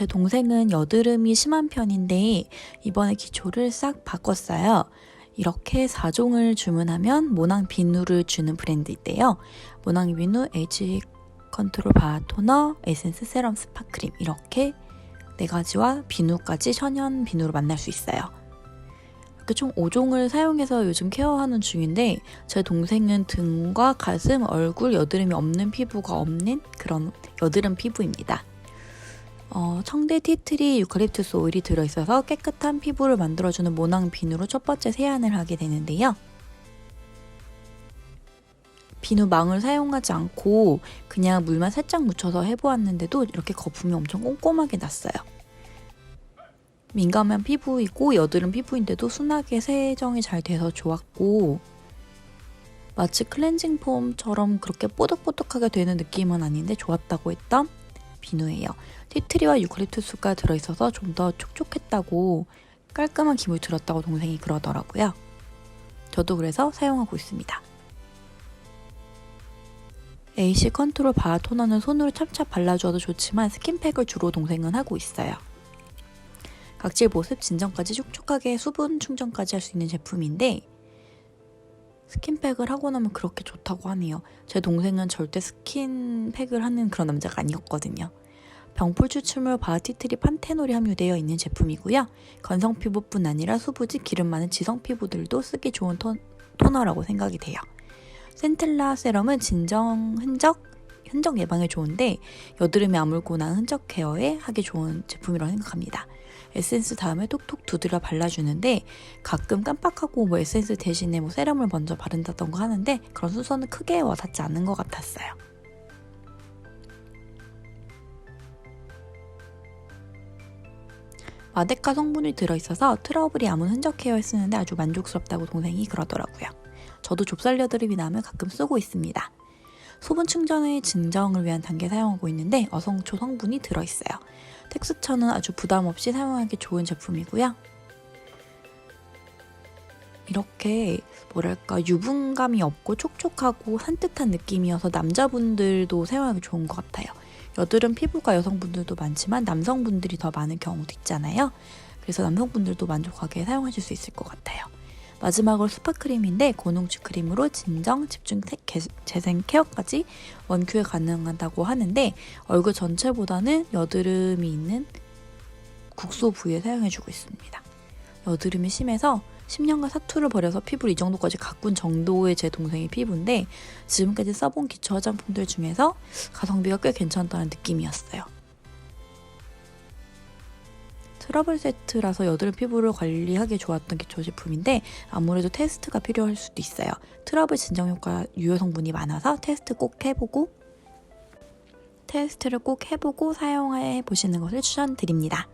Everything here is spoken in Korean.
제 동생은 여드름이 심한 편인데 이번에 기초를 싹 바꿨어요. 이렇게 4종을 주문하면 모낭 비누를 주는 브랜드 있대요. 모낭 비누, 에이지 컨트롤 바 토너, 에센스 세럼 스파크림 이렇게 네 가지와 비누까지 천연 비누로 만날 수 있어요. 총 5종을 사용해서 요즘 케어하는 중인데 제 동생은 등과 가슴, 얼굴 여드름이 없는 피부가 없는 그런 여드름 피부입니다. 어, 청대 티트리 유칼립투스 오일이 들어있어서 깨끗한 피부를 만들어주는 모낭 비누로 첫 번째 세안을 하게 되는데요. 비누 망을 사용하지 않고 그냥 물만 살짝 묻혀서 해보았는데도 이렇게 거품이 엄청 꼼꼼하게 났어요. 민감한 피부이고 여드름 피부인데도 순하게 세정이 잘 돼서 좋았고 마치 클렌징 폼처럼 그렇게 뽀득뽀득하게 되는 느낌은 아닌데 좋았다고 했던 비누예요. 티트리와 유칼립투스가 들어있어서 좀 더 촉촉했다고 깔끔한 기분이 들었다고 동생이 그러더라고요. 저도 그래서 사용하고 있습니다. AC 컨트롤 바아 토너는 손으로 찹찹 발라주어도 좋지만 스킨팩을 주로 동생은 하고 있어요. 각질 보습, 진정까지 촉촉하게 수분 충전까지 할 수 있는 제품인데 스킨팩을 하고 나면 그렇게 좋다고 하네요. 제 동생은 절대 스킨팩을 하는 그런 남자가 아니었거든요. 병풀 추출물 바티트리 판테놀이 함유되어 있는 제품이고요. 건성 피부뿐 아니라 수부지, 기름 많은 지성 피부들도 쓰기 좋은 토, 토너라고 생각이 돼요. 센텔라 세럼은 진정 흔적 흔적 예방에 좋은데 여드름이 아물고 난 흔적 케어에 하기 좋은 제품이라고 생각합니다. 에센스 다음에 톡톡 두드려 발라주는데 가끔 깜빡하고 뭐 에센스 대신에 뭐 세럼을 먼저 바른다던가 하는데 그런 순서는 크게 와닿지 않는 것 같았어요. 마데카 성분이 들어있어서 트러블이 아무 흔적 케어에 쓰는데 아주 만족스럽다고 동생이 그러더라고요. 저도 좁쌀 여드름이 나면 가끔 쓰고 있습니다. 소분 충전의 진정을 위한 단계 사용하고 있는데 어성초 성분이 들어있어요. 텍스처는 아주 부담 없이 사용하기 좋은 제품이고요. 이렇게 뭐랄까 유분감이 없고 촉촉하고 산뜻한 느낌이어서 남자분들도 사용하기 좋은 것 같아요. 여드름 피부가 여성분들도 많지만 남성분들이 더 많은 경우도 있잖아요. 그래서 남성분들도 만족하게 사용하실 수 있을 것 같아요. 마지막으로 스파크림인데 고농축 크림으로 진정, 집중 재생 케어까지 원큐에 가능하다고 하는데 얼굴 전체보다는 여드름이 있는 국소 부위에 사용해주고 있습니다. 여드름이 심해서 10년간 사투를 벌여서 피부를 이 정도까지 가꾼 정도의 제 동생의 피부인데 지금까지 써본 기초 화장품들 중에서 가성비가 꽤 괜찮다는 느낌이었어요. 트러블 세트라서 여드름 피부를 관리하기 좋았던 기초 제품인데 아무래도 테스트가 필요할 수도 있어요. 트러블 진정 효과 유효 성분이 많아서 테스트 꼭 해보고 테스트를 꼭 해보고 사용해 보시는 것을 추천드립니다.